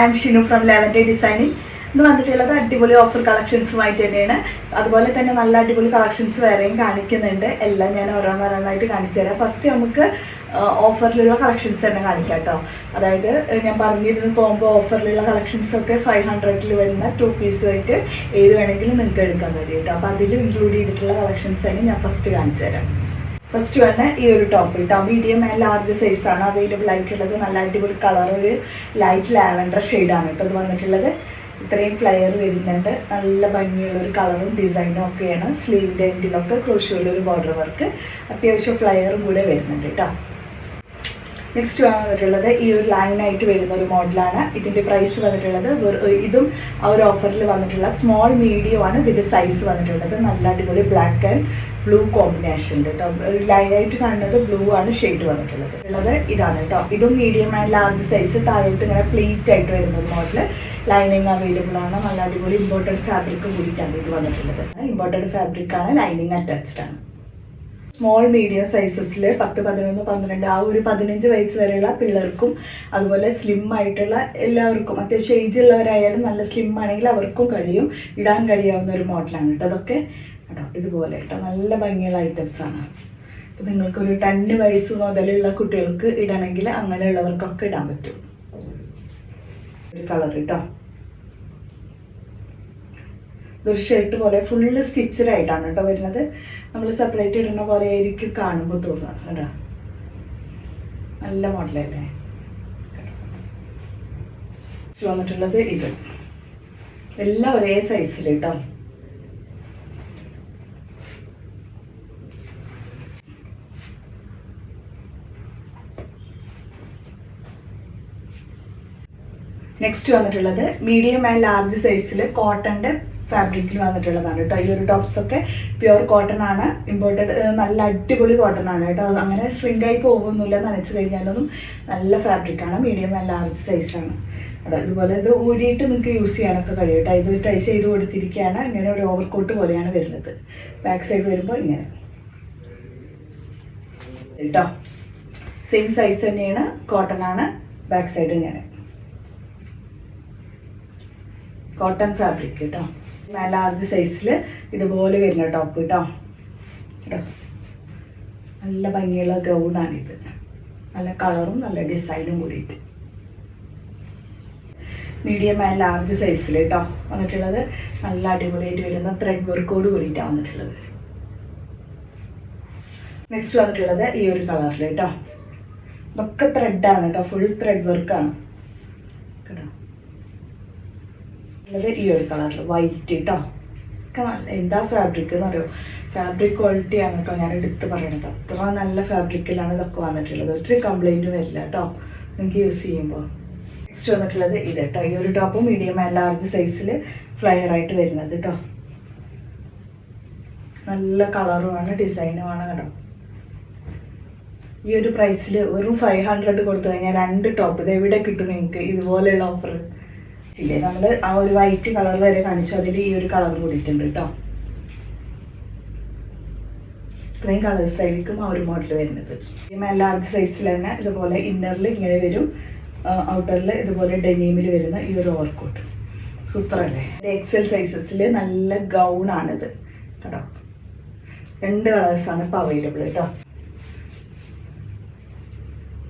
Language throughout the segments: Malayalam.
ഐ എം ഷിനു ഫ്രം ലെവൻഡേ ഡിസൈനിങ് ഇന്ന് വന്നിട്ടുള്ളത് അടിപൊളി ഓഫർ കളക്ഷൻസുമായിട്ട് തന്നെയാണ്. അതുപോലെ തന്നെ നല്ല അടിപൊളി കളക്ഷൻസ് വേറെയും കാണിക്കുന്നുണ്ട്. എല്ലാം ഞാൻ ഓരോന്നോരോന്നായിട്ട് കാണിച്ചു തരാം. ഫസ്റ്റ് നമുക്ക് ഓഫറിലുള്ള കളക്ഷൻസ് തന്നെ കാണിക്കാം കേട്ടോ അതായത് ഞാൻ പറഞ്ഞിരുന്നു കോംബോ ഓഫറിലുള്ള കളക്ഷൻസ് ഒക്കെ ഫൈവ് ഹൺഡ്രഡിൽ വരുന്ന ടു പീസ് ആയിട്ട് ഏത് വേണമെങ്കിലും നിങ്ങൾക്ക് എടുക്കാൻ വേണ്ടി കേട്ടോ അപ്പോൾ അതിൽ ഇൻക്ലൂഡ് ചെയ്തിട്ടുള്ള കളക്ഷൻസ് തന്നെ ഞാൻ ഫസ്റ്റ് കാണിച്ചു തരാം. ഫസ്റ്റ് വന്ന ഈ ഒരു ടോപ്പ് കേട്ടോ മീഡിയം ആൻഡ് ലാർജ് സൈസ് ആണ് അവൈലബിൾ ആയിട്ടുള്ളത്. നല്ല അടിപൊളി കളർ ഒരു ലൈറ്റ് ലാവൻഡർ ഷെയ്ഡാണ് കേട്ടോ ഇത് വന്നിട്ടുള്ളത്. ഇത്രയും ഫ്ലയർ വരുന്നുണ്ട്. നല്ല ഭംഗിയുള്ള ഒരു കളറും ഡിസൈനും ഒക്കെയാണ്. സ്ലീവിന്റെ എൻഡിലൊക്കെ ഒരു ബോർഡർ വർക്ക് അത്യാവശ്യം ഫ്ലയറും കൂടെ വരുന്നുണ്ട് കേട്ടോ. നെക്സ്റ്റ് വന്നിട്ടുള്ളത് ഈ ഒരു ലൈനായിട്ട് വരുന്ന ഒരു മോഡലാണ് ഇതിന്റെ പ്രൈസ് വന്നിട്ടുള്ളത് ഇതും ആ ഒരു ഓഫറിൽ വന്നിട്ടുള്ള സ്മോൾ മീഡിയം ആണ്. ഇതിന്റെ സൈസ് വന്നിട്ടുള്ളത്. നല്ല അടിപൊളി ബ്ലാക്ക് ആൻഡ് ബ്ലൂ കോമ്പിനേഷൻ കേട്ടോ ലൈനായിട്ട് കാണുന്നത് ബ്ലൂ ആണ് ഷെയ്ഡ് വന്നിട്ടുള്ളത്. ഉള്ളത് ഇതാണ് കേട്ടോ ഇതും മീഡിയം ആൻഡ് ലാർജ് സൈസ് താഴോട്ട് ഇങ്ങനെ പ്ലീറ്റ് ആയിട്ട് വരുന്ന മോഡൽ ലൈനിങ് അവൈലബിൾ ആണ്. നല്ല അടിപൊളി ഇമ്പോർട്ടന്റ് ഫാബ്രിക് കൂടിയിട്ടാണ് ഇത് വന്നിട്ടുള്ളത്. ഇമ്പോർട്ടന്റ് ഫാബ്രിക് ആണ്. ലൈനിങ് അറ്റാച്ച്ഡ് ആണ്. സ്മോൾ മീഡിയം സൈസസിൽ പത്ത് പതിനൊന്ന് പന്ത്രണ്ട് ആ ഒരു പതിനഞ്ച് വയസ്സ് വരെയുള്ള പിള്ളേർക്കും അതുപോലെ സ്ലിം ആയിട്ടുള്ള എല്ലാവർക്കും അത്യാവശ്യം ഏജ് ഉള്ളവരായാലും നല്ല സ്ലിം ആണെങ്കിൽ അവർക്കും കഴിയും. ഇടാൻ കഴിയാവുന്ന ഒരു മോഡലാണ് കേട്ടോ അതൊക്കെ. കേട്ടോ ഇതുപോലെ കേട്ടോ. നല്ല ഭംഗിയുള്ള ഐറ്റംസ് ആണ്. ഇപ്പം നിങ്ങൾക്കൊരു ടെൻ വയസ്സ് മുതലുള്ള കുട്ടികൾക്ക് ഇടണമെങ്കിൽ അങ്ങനെയുള്ളവർക്കൊക്കെ ഇടാൻ പറ്റും. ഒരു കളർ കേട്ടോ. ഇതൊരു ഷർട്ട് പോലെ ഫുള്ള് സ്റ്റിച്ചഡ് ആയിട്ടാണ് കേട്ടോ വരുന്നത്. നമ്മൾ സെപ്പറേറ്റ് ഇടുന്ന പോലെ ആയിരിക്കും കാണുമ്പോൾ തോന്നുക കേട്ടോ. നല്ല മോഡലല്ലേ വന്നിട്ടുള്ളത് ഇത്. എല്ലാം ഒരേ സൈസിൽ കേട്ടോ. നെക്സ്റ്റ് വന്നിട്ടുള്ളത് മീഡിയം ആൻഡ് ലാർജ് സൈസിൽ കോട്ടന്റെ ഫാബ്രിക്കിൽ വന്നിട്ടുള്ളതാണ് കേട്ടോ ഈ ഒരു ടോപ്സ് ഒക്കെ പ്യുവർ കോട്ടൺ ആണ്. ഇമ്പോർട്ടഡ് നല്ല അടിപൊളി കോട്ടൺ ആണ് കേട്ടോ അങ്ങനെ ആയി പോകുന്നില്ല നനച്ച് കഴിഞ്ഞാലൊന്നും നല്ല ഫാബ്രിക് ആണ്. മീഡിയം ആൻഡ് ലാർജ് സൈസാണ് കേട്ടോ ഇതുപോലെ ഇത് ഊരിയിട്ട് നിങ്ങൾക്ക് യൂസ് ചെയ്യാനൊക്കെ കഴിയും കേട്ടോ ഇത് ടൈ ചെയ്ത് കൊടുത്തിരിക്കുകയാണ് ഇങ്ങനെ ഒരു ഓവർ കോട്ട് പോലെയാണ് വരുന്നത്. ബാക്ക് സൈഡ് വരുമ്പോൾ ഇങ്ങനെ. കേട്ടോ സെയിം സൈസ് തന്നെയാണ് കോട്ടൺ ആണ്. ബാക്ക് സൈഡ് ഇങ്ങനെ. കോട്ടൺ ഫാബ്രിക് കേട്ടോ. ലാർജ് സൈസിൽ ഇതുപോലെ വരുന്ന ടോപ്പ് കേട്ടോ. നല്ല ഭംഗിയുള്ള ഗൗണാണിത് നല്ല കളറും നല്ല ഡിസൈനും കൂടിയിട്ട്. മീഡിയം ആൻഡ് ലാർജ് സൈസിൽ കേട്ടോ. വന്നിട്ടുള്ളത് നല്ല അടിപൊളിയായിട്ട് വരുന്ന ത്രെഡ് വർക്കോട് കൂടിയിട്ടാണ് വന്നിട്ടുള്ളത്. നെക്സ്റ്റ് വന്നിട്ടുള്ളത് ഈ ഒരു കളറിൽ കേട്ടോ. ഇതൊക്കെ ത്രെഡാണ് കേട്ടോ. ഫുൾ ത്രെഡ് വർക്കാണ് കേട്ടോ ഉള്ളത് ഈ ഒരു കളറിൽ വൈറ്റ് കേട്ടോ നല്ല എന്താ ഫാബ്രിക് എന്ന് പറയുമോ ഫാബ്രിക് ക്വാളിറ്റി ആണ് കേട്ടോ ഞാൻ എടുത്ത് പറയണത്. അത്ര നല്ല ഫാബ്രിക്കിലാണ് ഇതൊക്കെ വന്നിട്ടുള്ളത്. ഒത്തിരി കംപ്ലൈന്റും വരില്ല കേട്ടോ നിങ്ങൾക്ക് യൂസ് ചെയ്യുമ്പോൾ നെക്സ്റ്റ് വന്നിട്ടുള്ളത് ഇത് കേട്ടോ ഈ ഒരു ടോപ്പ് മീഡിയം ആൻഡ് ലാർജ് സൈസിൽ ഫ്ലയർ ആയിട്ട് വരുന്നത് കേട്ടോ നല്ല കളറുമാണ് ഡിസൈനുമാണ് കേട്ടോ ഈ ഒരു പ്രൈസിൽ വെറും ഫൈവ് ഹൺഡ്രഡ് കൊടുത്തു കഴിഞ്ഞാൽ രണ്ട് ടോപ്പ് ഇത് എവിടെ കിട്ടും നിങ്ങൾക്ക് ഇതുപോലെയുള്ള ഓഫർ ഇല്ലേ? നമ്മൾ ആ ഒരു വൈറ്റ് കളർ വരെ കാണിച്ചു. അതിൽ ഈ ഒരു കളർ കൂടിയിട്ടുണ്ട് കേട്ടോ ഇത്രയും കളേഴ്സ് ആയിരിക്കും ആ ഒരു മോഡൽ വരുന്നത്. ലാർജ് സൈസിൽ തന്നെ ഇതുപോലെ ഇന്നറിൽ ഇങ്ങനെ വരും. ഔട്ടറിൽ ഇതുപോലെ ഡെനീമിൽ വരുന്ന ഈ ഒരു ഓവർകോട്ട് സൂത്രല്ലേ എക്സൽ സൈസസിൽ നല്ല ഗൗൺ ആണിത്. കേട്ടോ? രണ്ട് കളേഴ്സാണ് ഇപ്പോൾ അവൈലബിൾ കേട്ടോ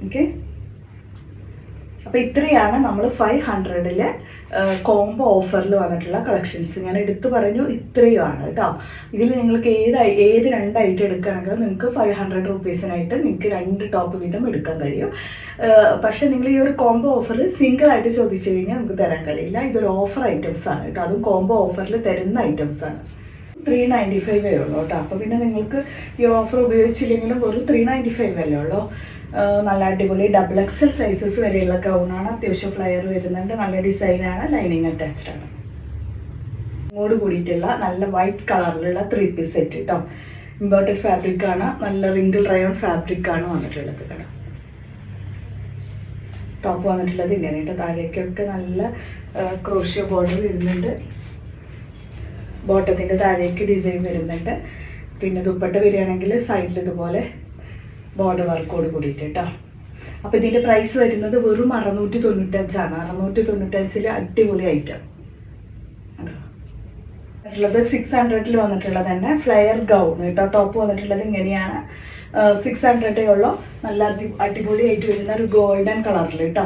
ഓക്കെ അപ്പോൾ ഇത്രയാണ് നമ്മൾ ഫൈവ് ഹൺഡ്രഡിൽ കോംബോ ഓഫറിൽ വന്നിട്ടുള്ള കളക്ഷൻസ് ഞാൻ എടുത്തു പറഞ്ഞു ഇത്രയുമാണ് കേട്ടോ. ഇതിൽ നിങ്ങൾക്ക് ഏത് ഏത് രണ്ട് ഐറ്റം എടുക്കുകയാണെങ്കിലും നിങ്ങൾക്ക് ഫൈവ് ഹൺഡ്രഡ് റുപ്പീസിനായിട്ട് നിങ്ങൾക്ക് രണ്ട് ടോപ്പ് വീതം എടുക്കാൻ കഴിയും. പക്ഷെ പക്ഷേ നിങ്ങൾ ഈ ഒരു കോംബോ ഓഫർ സിംഗിൾ ആയിട്ട് ചോദിച്ചു കഴിഞ്ഞാൽ നമുക്ക് തരാൻ കഴിയില്ല. ഇതൊരു ഓഫർ ഐറ്റംസ് ആണ് കേട്ടോ. അതും കോംബോ ഓഫറിൽ തരുന്ന ഐറ്റംസ് ആണ്. ത്രീ നയന്റി ഫൈവേ ഉള്ളൂ കേട്ടോ. അപ്പോൾ പിന്നെ നിങ്ങൾക്ക് ഈ ഓഫർ ഉപയോഗിച്ചില്ലെങ്കിലും വെറും ത്രീ നയന്റി ഫൈവ് അല്ലേ ഉള്ളൂ. നല്ല അടിപൊളി ഡബിൾ എക്സൽ സൈസസ് വരെയുള്ള ഗൗണാണ് അത്യാവശ്യം ഫ്ലയർ വരുന്നുണ്ട്. നല്ല ഡിസൈനാണ് ലൈനിങ് അറ്റാച്ച്ഡ് ആണ്. ഇങ്ങോട്ട് കൂടിയിട്ടുള്ള നല്ല വൈറ്റ് കളറിലുള്ള ത്രീ പീസ് സെറ്റ് കേട്ടോ. ഇമ്പോർട്ടഡ് ഫാബ്രിക് ആണ്. നല്ല റിങ്കിൾ റയോൺ ഫാബ്രിക് ആണ് വന്നിട്ടുള്ളത് കേട്ടോ. ടോപ്പ് വന്നിട്ടുള്ളത് ഇങ്ങനെ കേട്ടോ. താഴേക്കൊക്കെ നല്ല ക്രോഷ്യ ബോർഡർ വരുന്നുണ്ട്. ബോട്ടത്തിന്റെ താഴേക്ക് ഡിസൈൻ വരുന്നുണ്ട്. പിന്നെ ദുപ്പട്ട വരികയാണെങ്കിൽ സൈഡിൽ ഇതുപോലെ ബോർഡർ വർക്കോട് കൂടിയിട്ട് കേട്ടോ അപ്പോൾ ഇതിന്റെ പ്രൈസ് വരുന്നത് വെറും അറുന്നൂറ്റി തൊണ്ണൂറ്റഞ്ചാണ് അറുന്നൂറ്റി തൊണ്ണൂറ്റഞ്ചിൽ അടിപൊളി ഐറ്റം ഉള്ളത് സിക്സ് ഹൺഡ്രഡിൽ വന്നിട്ടുള്ളത് തന്നെ ഫ്ലെയർ ഗൗൺ കേട്ടോ ടോപ്പ് വന്നിട്ടുള്ളത് ഇങ്ങനെയാണ്. സിക്സ് ഹൺഡ്രഡേ ഉള്ളൂ. നല്ല അടിപൊളി അടിപൊളിയായിട്ട് വരുന്ന ഒരു ഗോൾഡൻ കളറിൽ കേട്ടോ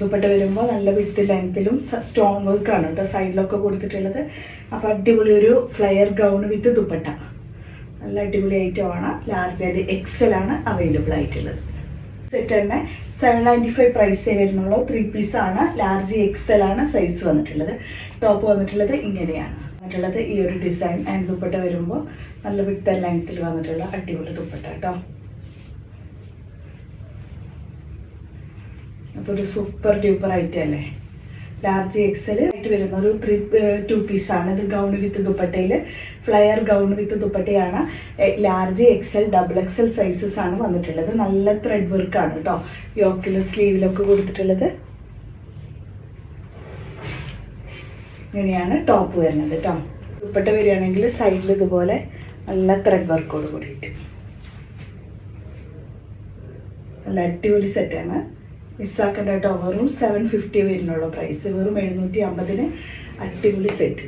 ദുപ്പട്ട വരുമ്പോൾ നല്ല വിത്ത് ലെങ്ത്തിലും സ്റ്റോൺ വർക്കാണ് കേട്ടോ സൈഡിലൊക്കെ കൊടുത്തിട്ടുള്ളത്. അപ്പോൾ അടിപൊളി ഒരു ഫ്ലയർ ഗൗൺ വിത്ത് ദുപ്പട്ട. നല്ല അടിപൊളി ഐറ്റമാണ് ലാർജ് ആയിട്ട് എക്സൽ ആണ് അവൈലബിൾ ആയിട്ടുള്ളത്. സെറ്റ് തന്നെ സെവൻ നയന്റി ഫൈവ് പ്രൈസേ വരുന്നുള്ളൂ. ത്രീ പീസ് ആണ്. ലാർജ് എക്സൽ ആണ് സൈസ് വന്നിട്ടുള്ളത്. ടോപ്പ് വന്നിട്ടുള്ളത് ഇങ്ങനെയാണ്. വന്നിട്ടുള്ളത് ഈ ഒരു ഡിസൈൻ ആൻഡ് ദുപ്പട്ട വരുമ്പോൾ നല്ല വിത്ത് ലെങ്ത്തിൽ വന്നിട്ടുള്ള അടിപൊളി ദുപ്പട്ട കേട്ടോ അപ്പോൾ ഒരു സൂപ്പർ ഡ്യൂപ്പർ ഐറ്റം അല്ലേ? ലാർജ് എക്സൽ ആയിട്ട് വരുന്ന ഒരു ത്രീ ടു പീസാണ് ഇത് ഗൗൺ വിത്ത് ദുപ്പട്ടയിൽ ഫ്ലയർ ഗൗൺ വിത്ത് ദുപ്പട്ടയാണ്. Large XL double XL sizes ആണ് വന്നിട്ടുള്ളത്. നല്ല ത്രെഡ് വർക്കാണ് കേട്ടോ യോക്കിലും സ്ലീവിലൊക്കെ കൊടുത്തിട്ടുള്ളത്. ഇങ്ങനെയാണ് ടോപ്പ് വരുന്നത് കേട്ടോ ദുപ്പട്ട വരികയാണെങ്കിൽ സൈഡിൽ ഇതുപോലെ നല്ല ത്രെഡ് വർക്കോട് കൂടിയിട്ട്. നല്ല അടിപൊളി സെറ്റാണ് മിസ്സാക്കേണ്ട കേട്ടോ വെറും സെവൻ ഫിഫ്റ്റി വരുന്നുള്ളൂ. പ്രൈസ് വെറും എഴുന്നൂറ്റി അമ്പതിന് അടിപൊളി സെറ്റ്